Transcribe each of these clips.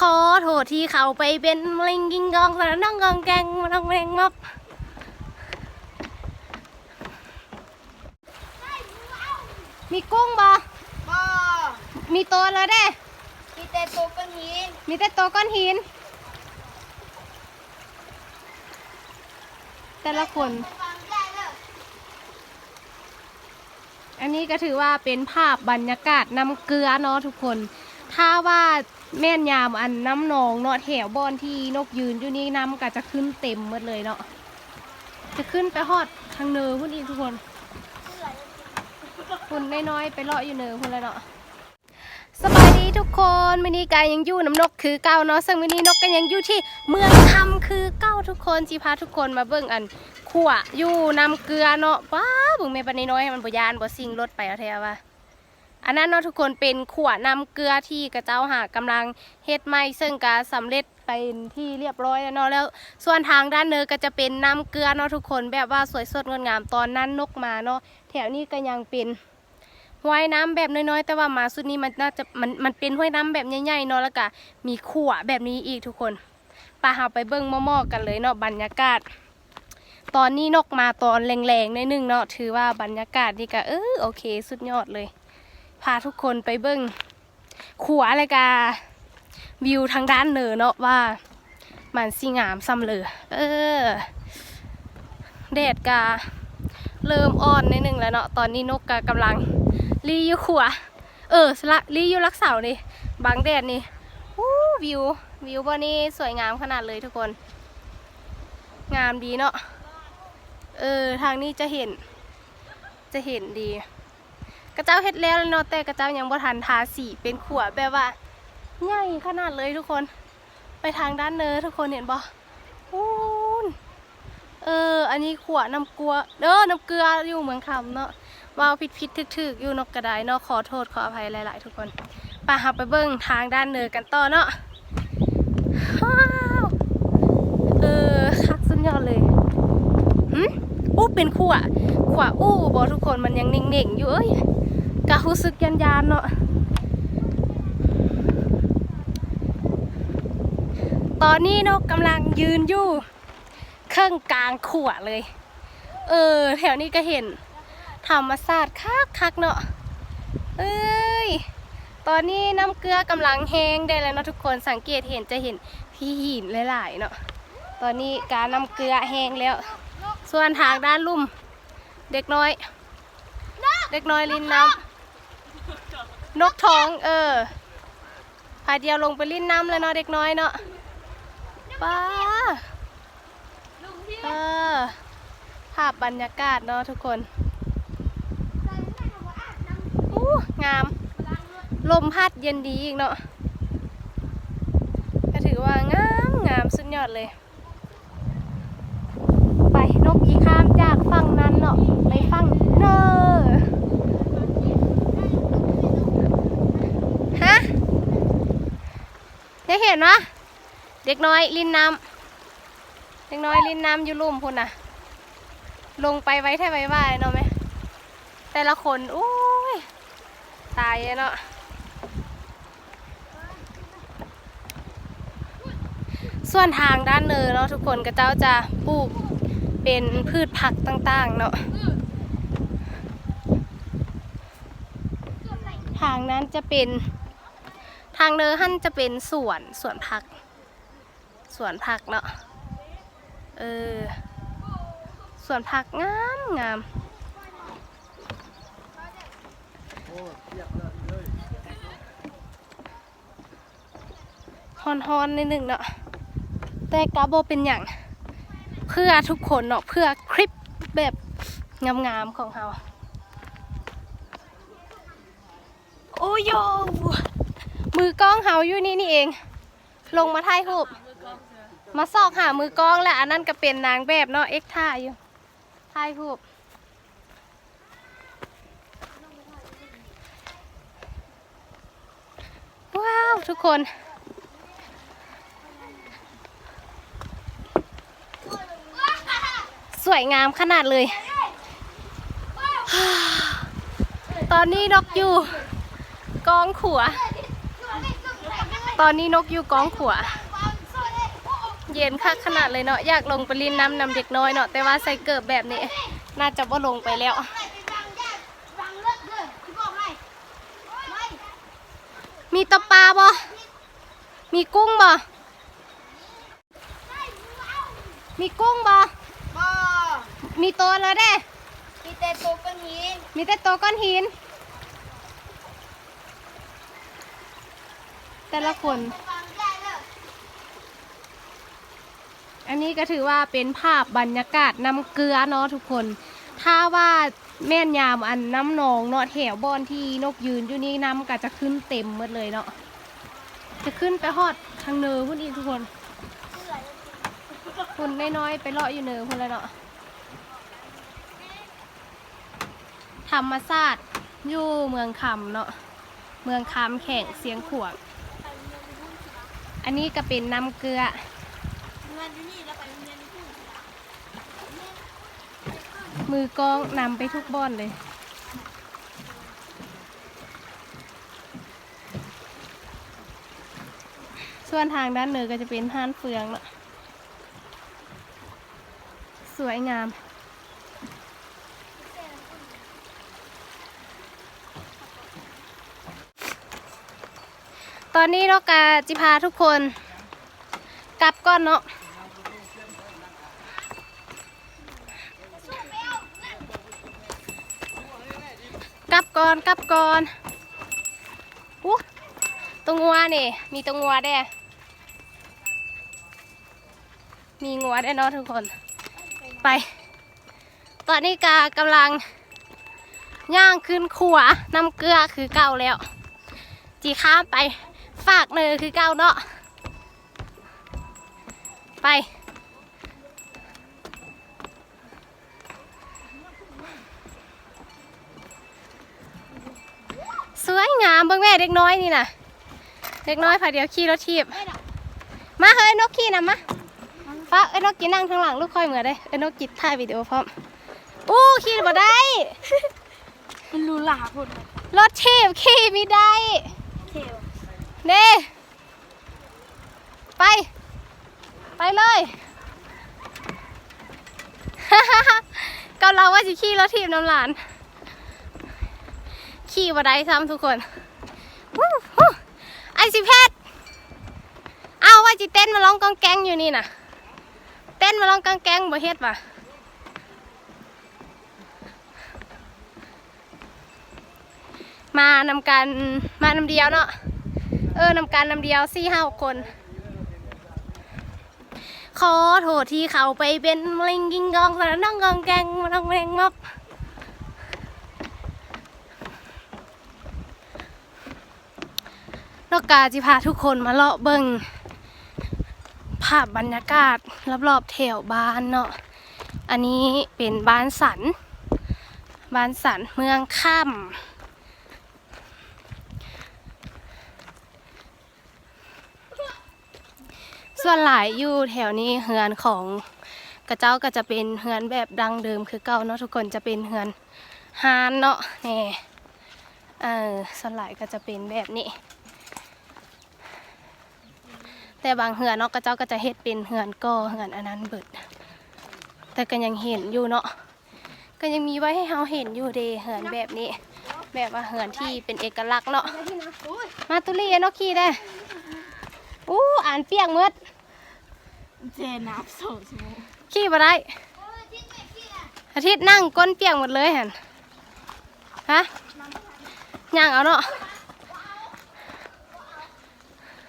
ขอโทษที่เขาไปเป็นลิงกิงกองสารน้องกองแกงมาต้องแรงมับมีกุ้งบ่บ่มีตัวแล้วเด้ มีแต่ตัวก้อนหิน มีแต่ตัวก้อนหิน แต่ละคนฟังได้เลยอันนี้ก็ถือว่าเป็นภาพบรรยากาศน้ำเกลือเนาะทุกคน ถ้าว่า แม่นยามอันน้ำหนองเนาะแถวบอนที่นกยืนอยู่นี่น้ำก็จะขึ้นเต็มหมดเลยเนาะจะขึ้นไปฮอดทางเนินพุ่นอีกทุกคนคุณน้อยๆไปเลาะอยู่เนินพุ่นแล้วเนาะสบายดีทุกคนมินี่กายยังยู่น้ำนกคือเก้าเนาะซึ่งมินี่นกก็ยังอยู่ที่เมืองคำคือเก้าทุกคนจีพาทุกคนมาเบิ่งอันขั่วอยู่น้ำเกลือเนาะป้าบุ้งเมปันน้อยมันบ่ยานบ่ซิงรถไปเอาแท้ว่า อันนั้นเนาะทุกคนเป็นขั่วน้ำเกลือที่กระเจ้าหากำลังเฮ็ดใหมซึ่งก็สำเร็จเป็นที่เรียบร้อยแล้วเนาะแล้ว ส่วนทางด้านเนอก็จะเป็นน้ำเกลือเนาะทุกคนแบบว่าสวยสดงดงามตอนนั้นนกมาเนาะแถวนี้ก็ยังเป็นห้วยน้ำแบบน้อยๆ แต่ว่ามาสุดนี้มันน่าจะมันมันเป็นห้วยน้ำแบบใหญ่ๆเนาะแล้วก็มีขั่วแบบนี้อีกทุกคนไปหาไปเบิ้งมอๆกันเลยเนาะบรรยากาศ ตอนนี้นกมาตอนแรงๆในหนึงเนาะถือว่าบรรยากาศนี่ก็เออโอเค สุดยอดเลย พาทุกคนไปเบิ้งขัวอะไรกาวิวทางด้านเหนือเนาะว่ามันสิงามซ้ำเลยเออแดดกาเริ่มอ่อนนิดนึงแล้วเนาะตอนนี้นกกากำลังรีอยู่ขัว เออสละรีอยู่รักเสานี่บางแดดนี่วู้วิววิวบนนี้สวยงามขนาดเลยทุกคน งามดีเนาะเออทางนี้จะเห็น จะเห็นดี กระเจ้าเฮ็ดแล้วเนาะแต่กระเจ้ายังบ่ทันทาสีเป็นขวดแบบว่าใหญ่ขนาดเลยทุกคน ไปทางด้านเนอทุกคนเห็นบ่อู้นเออ อันนี้ขวดน้ำเกลือเออน้ำเกลืออยู่เหมืองคำเนาะว่าผิดผิดทึกทึกอยู่นกกระไดเนาะขอโทษขออภัยหลาย ๆ ทุกคนไปหาไปเบิ้งทางด้านเนอกันต่อเนาะว้าวเออคักสุดยอดเลยหืมอู้เป็นขวะขวะอู้บอทุกคนมันยังเน่งๆอยู่เอ้ย กะรู้สึกยันยานเนาะตอนนี้นกกำลังยืนอยู่เครื่องกลางขวเลย เออ แถวนี้ก็เห็น ธรรมศาสตร์คักคักเนาะเอ้ย ตอนนี้น้ำเกลือกำลังแห้งได้แล้วเนาะทุกคนสังเกตเห็นจะเห็นพี่หินหลายๆเนาะตอนนี้การน้ำเกลือแห้งแล้ว ส่วนทางด้านลุ่ม เด็กน้อย เด็กน้อยลินน้ำ นกท้อง เออพาเดียวลงไปลิ้นน้ำเลยเนาะเด็กน้อยเนาะป้าเออภาพบรรยากาศเนาะทุกคนอู้งาม ลมพัดเย็นดีอีกเนาะก็ถือว่างามงามสุดยอดเลย ไปนกยีข้ามจากฝั่งนั้นเนาะไปฝั่งเนอฮะ ได้เห็นวะเด็กน้อยลินน้ำเด็กน้อยลินน้ำอยู่ลุ่มพุ่นน่ะ ลงไปไว้แท่ไว้ว่าเนาะไหมแต่ละคนโอ้ยตายเนาะส่วนทางด้านเนินเนาะทุกคนก็เจ้าจะปลูกเป็นพืชผักต่างๆเนาะทางนั้นจะเป็นางเนินหั่นจะเป็นสวนสวนผัก สวนผักเนาะเออสวนผักงามงามฮอนฮอนนิดหนึ่งเนาะแต่กาโบเป็นอย่างเพื่อทุกคนเนาะเพื่อคลิปแบบงามๆของเราโอ้โย มือกล้องเฮาอยู่นี่นี่เอง ลงมาถ่ายรูปมาซอกหามือกล้องแหละอันนั้นก็เป็นนางแบบเนาะเอ็กท่าอยู่ถ่ายรูปว้าวทุกคนสวยงามขนาดเลย ตอนนี้นกอยู่ กองขัว ตอนนี้นกอยู่กองขัวเย็นคักขนาดเลยเนาะอยากลงไปลินน้ำนำเด็กน้อยเนาะแต่ว่าใส่เกิบแบบนี้ น่าจะว่าลงไปแล้วมีตะปลาบ่มีกุ้งบ่มีกุ้งบ่มีตัวแล้วเด้ มีแต่ตัวก้อนหิน มีแต่ตัวก้อนหิน แต่ละคน อันนี้ก็ถือว่าเป็นภาพบรรยากาศน้ำเกลือเนาะทุกคน ถ้าว่าแม่นยามอันน้ำหนองเนาะแถวบอนที่นกยืนอยู่นี่น้ำก็จะขึ้นเต็มหมดเลยเนาะ จะขึ้นไปฮอดทางเนอพุ่นอีกทุกคนคุณน้อยๆไปเลาะอยู่เนอพุ่นแล้วเนาะธรรมศาสตร์อยู่เมืองคำเนาะ เมืองคำแข่งเสียงขวง อันนี้ก็เป็นน้ำเกลือเงินอยู่นี่แล้วไปโรงเรียนที่มือกองนำไปทุกบ่อนเลยส่วนทางด้านเหนือก็จะเป็นห้านเฟืองเนะสวยงาม ตอนนี้เรากาจิพาทุกคน กลับก่อนเนาะกลับก่อนกลับก่อนอู้ตรงงัวนี่ มีตรงงัวแด้มีงัวแด้เนาะทุกคน ไป ตอนนี้กากำลังย่างขึ้นขัวน้ำเกลือคือเก่าแล้ว จีข้ามไป ฝากเนยคือเก่าเนาะ ไป สวยงามเบิ่งแม่เด็กน้อยนี่น่ะ เด็กน้อยพาเดียวขี่รถทีบ มาเฮ้ยนกขี่นำมาฟ้าเอ้ยนกกินนั่งข้างหลังลูกค่อยเหมือได้เอ้ยนกกินถ่ายวิดีโอพร้อมอู้ขี่บ่ได้ มันรู้หลาพุ่นรถทีบขี่ไม่ได้ เทว เด้ไป ไปเลยก็เราว่าจะขี่รถทีบน้ำหลาน ขี่บ่ไดซ้ำทุกคนไอสิเพชรเอาว่าจิเต้นมาลองกองแกงอยู่นี่น่ะเต้นมาลองกองแกงบ่เฮ็ดป่ะมานำกันมานำเดียวเนาะ เออนำการนำเดียวสี่ห้าคน ขอโทษที่เขาไปเป็นมลิงกิงกองสารนั่งกองแกงมาลองแมงมอบนอกกาจิพาทุกคนมาเลาะเบิงภาพบรรยากาศรอบๆแถวบ้านเนาะ อันนี้เป็นบ้านสัน บ้านสันเมืองค่ำ ส่วนหลายอยู่แถวนี้เฮือนของกระเจ้าก็จะเป็นเฮือนแบบดังเดิมคือเก่าเนาะทุกคนจะเป็นเฮือนฮานเนาะนี่เออส่วนหลายก็จะเป็นแบบนี้ แต่บางเหือนเนาะกระเจ้าก็จะเฮ็ดเป็นเหือนก็เหือนอันนั้นเบิด แต่ก็ยังเห็นอยู่เนาะก็ยังมีไว้ให้เราเห็นอยู่เดเหือนแบบนี้ แบบว่าเหือนที่เป็นเอกลักษณ์เนาะมาตุลีเนาะขี่ได้อู้อ่านเปียกหมืด เจนับสองชั่วโมงขี่มาได้ อาทิตย์นั่งก้นเปียกหมดเลยเห็นฮะย่างเอาเนาะ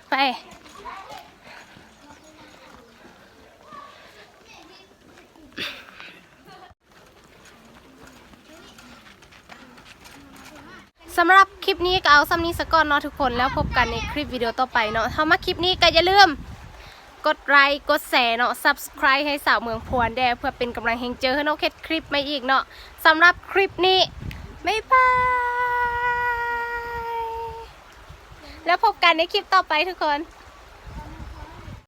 ไป สำหรับคลิปนี้ก็เอาซ้ำนี้สกก่อนเนาะทุกคนแล้วพบกันในคลิปวิดีโอต่อไปเนาะถ้ามาคลิปนี้ก็อย่าลืม กดไลค์กดแชร์เนาะ subscribe ให้สาวเมืองพวนแดเพื่อเป็นกำลังแห่งเจอให้น้องเคล็ดคลิปไม่อีกเนาะสำหรับคลิปนี้บ๊ายบายแล้วพบกันในคลิปต่อไปทุกคน